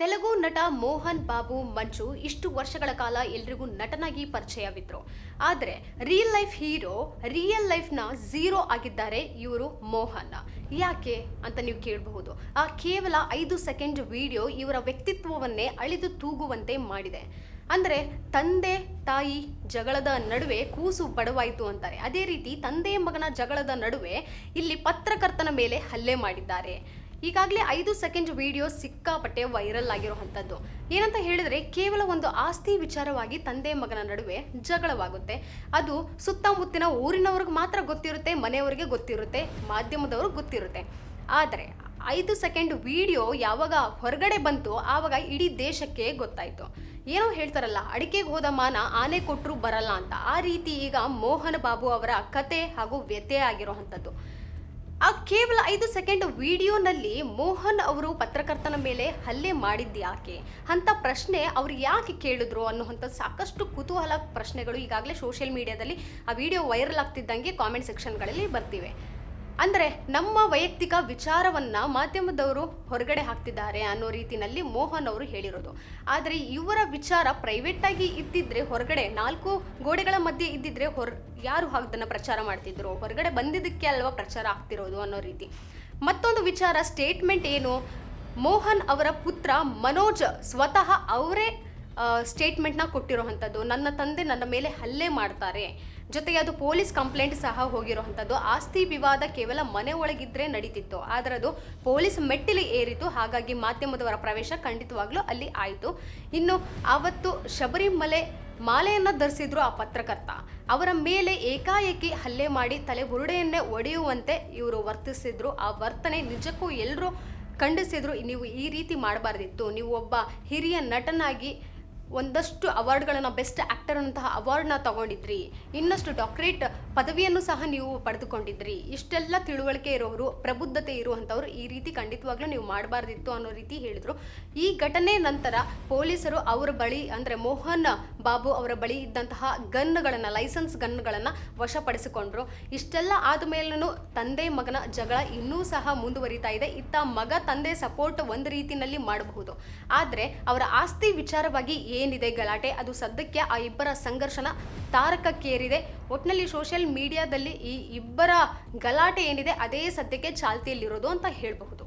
ತೆಲುಗು ನಟ ಮೋಹನ್ ಬಾಬು ಮಂಜು ಇಷ್ಟು ವರ್ಷಗಳ ಕಾಲ ಎಲ್ರಿಗೂ ನಟನಾಗಿ ಪರಿಚಯವಿದ್ರು. ಆದರೆ ರಿಯಲ್ ಲೈಫ್ ಹೀರೋ ರಿಯಲ್ ಲೈಫ್ನ ಝೀರೋ ಆಗಿದ್ದಾರೆ ಇವರು ಮೋಹನ್. ಯಾಕೆ ಅಂತ ನೀವು ಕೇಳಬಹುದು. ಆ ಕೇವಲ ಐದು ಸೆಕೆಂಡ್ ವಿಡಿಯೋ ಇವರ ವ್ಯಕ್ತಿತ್ವವನ್ನೇ ಅಳಿದು ತೂಗುವಂತೆ ಮಾಡಿದೆ. ಅಂದರೆ ತಂದೆ, ತಾಯಿ ಜಗಳದ ನಡುವೆ ಕೂಸು ಬಡವಾಯಿತು ಅಂತಾರೆ. ಅದೇ ರೀತಿ ತಂದೆ ಮಗನ ಜಗಳದ ನಡುವೆ ಇಲ್ಲಿ ಪತ್ರಕರ್ತನ ಮೇಲೆ ಹಲ್ಲೆ ಮಾಡಿದ್ದಾರೆ. ಈಗಾಗಲೇ ಐದು ಸೆಕೆಂಡ್ ವಿಡಿಯೋ ಸಿಕ್ಕಾಪಟ್ಟೆ ವೈರಲ್ ಆಗಿರುವಂಥದ್ದು ಏನಂತ ಹೇಳಿದ್ರೆ ಕೇವಲ ಒಂದು ಆಸ್ತಿ ವಿಚಾರವಾಗಿ ತಂದೆ ಮಗನ ನಡುವೆ ಜಗಳವಾಗುತ್ತೆ. ಅದು ಸುತ್ತಮುತ್ತಿನ ಊರಿನವ್ರಿಗೆ ಮಾತ್ರ ಗೊತ್ತಿರುತ್ತೆ, ಮನೆಯವರಿಗೆ ಗೊತ್ತಿರುತ್ತೆ, ಮಾಧ್ಯಮದವ್ರಿಗೆ ಗೊತ್ತಿರುತ್ತೆ. ಆದರೆ ಐದು ಸೆಕೆಂಡ್ ವಿಡಿಯೋ ಯಾವಾಗ ಹೊರಗಡೆ ಬಂತು ಆವಾಗ ಇಡೀ ದೇಶಕ್ಕೆ ಗೊತ್ತಾಯಿತು. ಏನೋ ಹೇಳ್ತಾರಲ್ಲ, ಅಡಿಕೆಗೆ ಹೋದ ಮಾನ ಆನೆ ಕೊಟ್ಟರು ಬರಲ್ಲ ಅಂತ. ಆ ರೀತಿ ಈಗ ಮೋಹನ್ ಬಾಬು ಅವರ ಕತೆ ಹಾಗೂ ವ್ಯತ್ಯಯ ಆಗಿರುವಂಥದ್ದು ಆ ಕೇವಲ ಐದು ಸೆಕೆಂಡ್ ವಿಡಿಯೋನಲ್ಲಿ ಮೋಹನ್ ಅವರು ಪತ್ರಕರ್ತನ ಮೇಲೆ ಹಲ್ಲೆ ಮಾಡಿದ್ದು ಯಾಕೆ? ಅಂತ ಪ್ರಶ್ನೆ ಅವ್ರು ಯಾಕೆ ಕೇಳಿದ್ರು ಅನ್ನುವಂಥ ಸಾಕಷ್ಟು ಕುತೂಹಲ ಪ್ರಶ್ನೆಗಳು ಈಗಾಗಲೇ ಸೋಷಿಯಲ್ ಮೀಡಿಯಾದಲ್ಲಿ ಆ ವಿಡಿಯೋ ವೈರಲ್ ಆಗ್ತಿದ್ದಂಗೆ ಕಾಮೆಂಟ್ ಸೆಕ್ಷನ್ಗಳಲ್ಲಿ ಬರ್ತಿವೆ. ಅಂದರೆ ನಮ್ಮ ವೈಯಕ್ತಿಕ ವಿಚಾರವನ್ನ ಮಾಧ್ಯಮದವರು ಹೊರಗಡೆ ಹಾಕ್ತಿದ್ದಾರೆ ಅನ್ನೋ ರೀತಿಯಲ್ಲಿ ಮೋಹನ್ ಅವರು ಹೇಳಿರೋದು. ಆದರೆ ಇವರ ವಿಚಾರ ಪ್ರೈವೇಟ್ ಆಗಿ ಇದ್ದಿದ್ರೆ ಹೊರಗಡೆ ನಾಲ್ಕು ಗೋಡೆಗಳ ಮಧ್ಯೆ ಇದ್ದಿದ್ರೆ ಹೊರ ಯಾರು ಅದನ್ನು ಪ್ರಚಾರ ಮಾಡ್ತಿದ್ರು? ಹೊರಗಡೆ ಬಂದಿದ್ದಕ್ಕೆ ಅಲ್ವಾ ಪ್ರಚಾರ ಆಗ್ತಿರೋದು ಅನ್ನೋ ರೀತಿ. ಮತ್ತೊಂದು ವಿಚಾರ ಸ್ಟೇಟ್ಮೆಂಟ್ ಏನು? ಮೋಹನ್ ಅವರ ಪುತ್ರ ಮನೋಜ್ ಸ್ವತಃ ಅವರೇ ಸ್ಟೇಟ್ಮೆಂಟ್ನ ಕೊಟ್ಟಿರೋವಂಥದ್ದು. ನನ್ನ ತಂದೆ ನನ್ನ ಮೇಲೆ ಹಲ್ಲೆ ಮಾಡ್ತಾರೆ. ಜೊತೆಗೆ ಅದು ಪೊಲೀಸ್ ಕಂಪ್ಲೇಂಟ್ ಸಹ ಹೋಗಿರೋವಂಥದ್ದು. ಆಸ್ತಿ ವಿವಾದ ಕೇವಲ ಮನೆ ಒಳಗಿದ್ರೆ ನಡೀತಿತ್ತು. ಆದರೆ ಅದು ಪೊಲೀಸ್ ಮೆಟ್ಟಿಲು ಏರಿತು. ಹಾಗಾಗಿ ಮಾಧ್ಯಮದವರ ಪ್ರವೇಶ ಖಂಡಿತವಾಗ್ಲೂ ಅಲ್ಲಿ ಆಯಿತು. ಇನ್ನು ಆವತ್ತು ಶಬರಿಮಲೆ ಮಾಲೆಯನ್ನು ಧರಿಸಿದ್ರು ಆ ಪತ್ರಕರ್ತ. ಅವರ ಮೇಲೆ ಏಕಾಏಕಿ ಹಲ್ಲೆ ಮಾಡಿ ತಲೆ ಬುರುಡೆಯನ್ನೇ ಒಡೆಯುವಂತೆ ಇವರು ವರ್ತಿಸಿದ್ರು. ಆ ವರ್ತನೆ ನಿಜಕ್ಕೂ ಎಲ್ಲರೂ ಖಂಡಿಸಿದ್ರು. ನೀವು ಈ ರೀತಿ ಮಾಡಬಾರ್ದಿತ್ತು. ನೀವು ಒಬ್ಬ ಹಿರಿಯ ನಟನಾಗಿ ಒಂದಷ್ಟು ಅವಾರ್ಡ್ಗಳನ್ನು ಬೆಸ್ಟ್ ಆ್ಯಕ್ಟರ್ ಅನ್ನಂತಹ ಅವಾರ್ಡ್ನ ತಗೊಂಡಿದ್ರಿ. ಇನ್ನಷ್ಟು ಡಾಕ್ಟರೇಟ್ ಪದವಿಯನ್ನು ಸಹ ನೀವು ಪಡೆದುಕೊಂಡಿದ್ರಿ. ಇಷ್ಟೆಲ್ಲ ತಿಳುವಳಿಕೆ ಇರೋರು, ಪ್ರಬುದ್ಧತೆ ಇರುವಂಥವ್ರು ಈ ರೀತಿ ಖಂಡಿತವಾಗ್ಲೂ ನೀವು ಮಾಡಬಾರ್ದಿತ್ತು ಅನ್ನೋ ರೀತಿ ಹೇಳಿದರು. ಈ ಘಟನೆ ನಂತರ ಪೊಲೀಸರು ಅವರ ಬಳಿ ಅಂದರೆ ಮೋಹನ್ ಬಾಬು ಅವರ ಬಳಿ ಇದ್ದಂತಹ ಗನ್ಗಳನ್ನು, ಲೈಸೆನ್ಸ್ ಗನ್ಗಳನ್ನು ವಶಪಡಿಸಿಕೊಂಡ್ರು. ಇಷ್ಟೆಲ್ಲ ಆದ ಮೇಲೂ ತಂದೆ ಮಗನ ಜಗಳ ಇನ್ನೂ ಸಹ ಮುಂದುವರಿತಾ ಇದೆ. ಇತ್ತ ಮಗ ತಂದೆ ಸಪೋರ್ಟ್ ಒಂದು ರೀತಿನಲ್ಲಿ ಮಾಡಬಹುದು. ಆದರೆ ಅವರ ಆಸ್ತಿ ವಿಚಾರವಾಗಿ ಏನಿದೆ ಗಲಾಟೆ? ಅದು ಸದ್ಯಕ್ಕೆ ಆ ಇಬ್ಬರ ಸಂಘರ್ಷನ ತಾರಕಕ್ಕೇರಿದೆ. ಒಟ್ಟಿನಲ್ಲಿ ಸೋಷಿಯಲ್ ಮೀಡಿಯಾದಲ್ಲಿ ಈ ಇಬ್ಬರ ಗಲಾಟೆ ಏನಿದೆ ಅದೇ ಸದ್ಯಕ್ಕೆ ಚಾಲ್ತಿಯಲ್ಲಿರೋದು ಅಂತ ಹೇಳಬಹುದು.